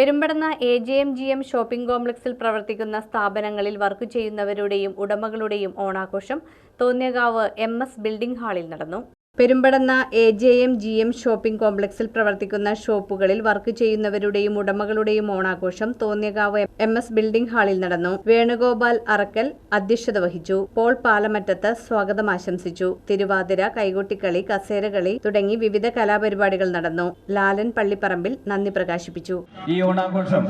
Perumpadanna A J M G M shopping കോംപ്ലക്സിൽ പ്രവർത്തിക്കുന്ന സ്ഥാപനങ്ങളിൽ വർക്ക് ചെയ്യുന്നവരുടെയും ഉടമകളുടെയും ഓണാഘോഷം തോന്നിയകാവ് എം എസ് ബിൽഡിംഗ് ഹാളിൽ നടന്നു. Perumpadanna A J M G M shopping കോംപ്ലക്സിൽ പ്രവർത്തിക്കുന്ന ഷോപ്പുകളിൽ വർക്ക് ചെയ്യുന്നവരുടെയും ഉടമകളുടെയും ഓണാഘോഷം തോന്നിയകാവ് എം എസ് ബിൽഡിംഗ് ഹാളിൽ നടന്നു. വേണുഗോപാൽ അറക്കൽ അധ്യക്ഷത വഹിച്ചു. പോൾ പാലമറ്റത്ത് സ്വാഗതം ആശംസിച്ചു. തിരുവാതിര കൈകൊട്ടിക്കളി കസേരകളി തുടങ്ങി വിവിധ കലാപരിപാടികൾ നടന്നു. ലാലൻ പള്ളിപ്പറമ്പിൽ നന്ദി പ്രകാശിപ്പിച്ചു. ഈ ഓണാഘോഷം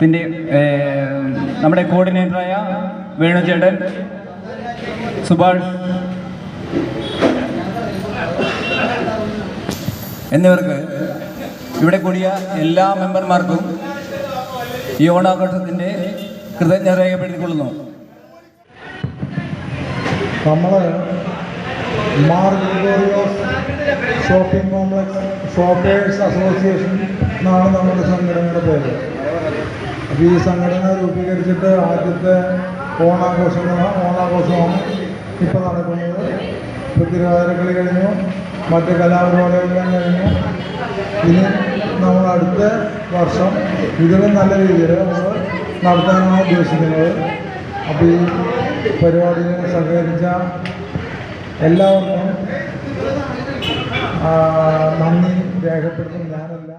പിന്നെ നമ്മുടെ കോർഡിനേറ്ററായ സുഭാഷ് എന്നിവർക്ക് ഇവിടെ കൂടിയ എല്ലാ മെമ്പർമാർക്കും ഈ ഓണാഘോഷത്തിന്റെ കൃതജ്ഞത രേഖപ്പെടുത്തിക്കൊള്ളുന്നു. നമ്മൾ ഷോപ്പിംഗ് കോംപ്ലക്സ് ഷോപ്പേഴ്സ് അസോസിയേഷൻ എന്നാണ് നമ്മുടെ സംഘടനയുടെ പേര്. അപ്പോൾ ഈ സംഘടന രൂപീകരിച്ചിട്ട് ആദ്യത്തെ ഓണാഘോഷങ്ങൾ ഓണാഘോഷമാണ് ഇപ്പോൾ നടക്കുന്നത്. ഇപ്പോൾ തിരുവാതിരക്കളി കഴിഞ്ഞു. മറ്റ് കലാപരിപാടികളെല്ലാം ഇനി നമ്മൾ അടുത്ത വർഷം ഇതിലും നല്ല രീതിയിൽ നമ്മൾ നടത്താനാണ് ഉദ്ദേശിക്കുന്നത്. അപ്പോൾ ഈ പരിപാടിയിൽ സഹകരിച്ച എല്ലാവർക്കും നന്ദി രേഖപ്പെടുത്തും ഞാനല്ല